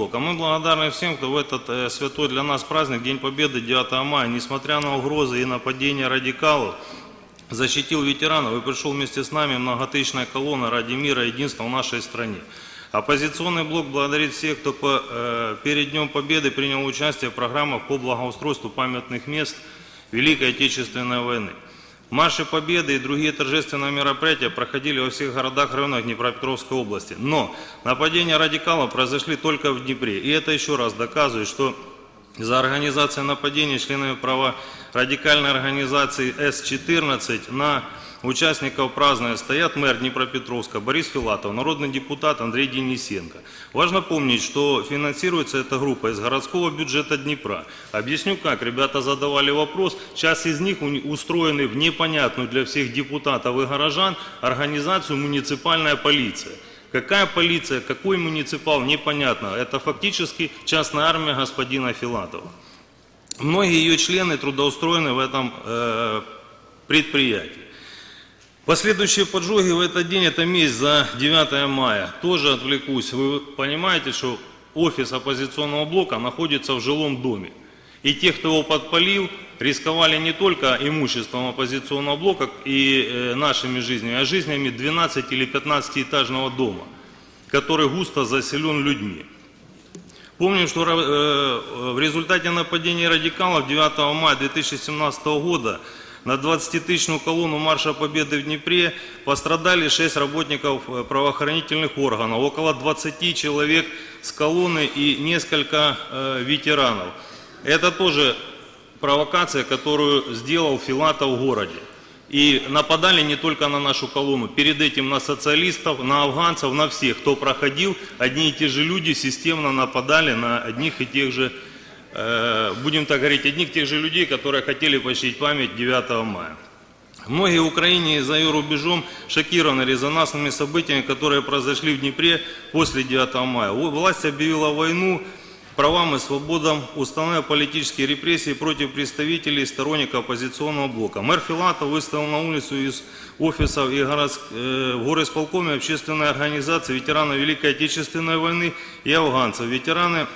блока. Мы благодарны всем, кто в этот э, святой для нас праздник, День Победы, 9 мая, несмотря на угрозы и нападения радикалов, защитил ветеранов и пришел вместе с нами многотысячная колонна ради мира и единства в нашей стране. Оппозиционный блок благодарит всех, кто по- э, перед Днем Победы принял участие в программах по благоустройству памятных мест Великой Отечественной войны. Марши Победы и другие торжественные мероприятия проходили во всех городах районах Днепропетровской области. Но нападения радикалов произошли только в Днепре. И это еще раз доказывает, что за организацией нападения членами права радикальной организации С-14 на участников празднования стоят мэр Днепропетровска Борис Филатов, народный депутат Андрей Денисенко. Важно помнить, что финансируется эта группа из городского бюджета Днепра. Объясню как. Ребята задавали вопрос. Часть из них устроены в непонятную для всех депутатов и горожан организацию «Муниципальная полиция». Какая полиция, какой муниципал, непонятно. Это фактически частная армия господина Филатова. Многие ее члены трудоустроены в этом э, предприятии. Последующие поджоги в этот день, это месть за 9 мая. Тоже отвлекусь. Вы понимаете, что офис оппозиционного блока находится в жилом доме. И те, кто его подпалил, рисковали не только имуществом оппозиционного блока и э, нашими жизнями, а жизнями 12 или 15-этажного дома, который густо заселен людьми. Помним, что э, в результате нападения радикалов 9 мая 2017 года на 20-тысячную колонну Марша Победы в Днепре пострадали 6 работников э, правоохранительных органов, около 20 человек с колонны и несколько э, ветеранов. Это тоже провокация, которую сделал Филатов в городе. И нападали не только на нашу колонну, перед этим на социалистов, на афганцев, на всех, кто проходил, одни и те же люди системно нападали на одних и тех же, будем так говорить, одних тех же людей, которые хотели почтить память 9 мая. Многие Украине и за ее рубежом шокированы резонансными событиями, которые произошли в Днепре после 9 мая. Власть объявила войну правам и свободам, установив политические репрессии против представителей и сторонников оппозиционного блока. Мэр Филатов выставил на улицу из офисов и городс- э, общественной организации ветеранов Великой Отечественной войны и афганцев. Ветераны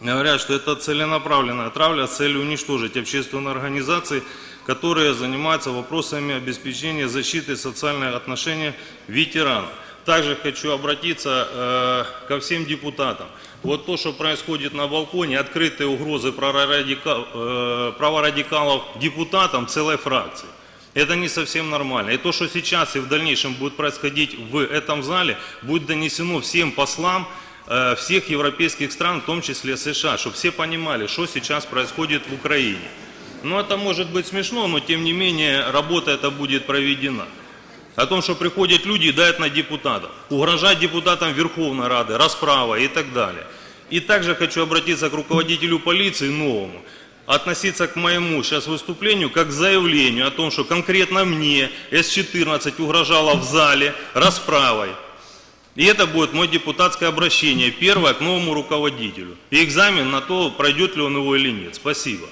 говорят, что это целенаправленная травля с целью уничтожить общественные организации, которые занимаются вопросами обеспечения защиты социальных отношений ветеранов. Также хочу обратиться э, ко всем депутатам. Вот то, что происходит на балконе, открытые угрозы праворадика- э, праворадикалов депутатам целой фракции. Это не совсем нормально. И то, что сейчас и в дальнейшем будет происходить в этом зале, будет донесено всем послам всех европейских стран, в том числе США, чтобы все понимали, что сейчас происходит в Украине. Ну, это может быть смешно, но тем не менее работа эта будет проведена. О том, что приходят люди и дают на депутатов, угрожать депутатам Верховной Рады, расправа и так далее. И также хочу обратиться к руководителю полиции новому, относиться к моему сейчас выступлению как к заявлению о том, что конкретно мне С-14 угрожала в зале расправой. И это будет мое депутатское обращение, первое к новому руководителю. И экзамен на то, пройдет ли он его или нет. Спасибо.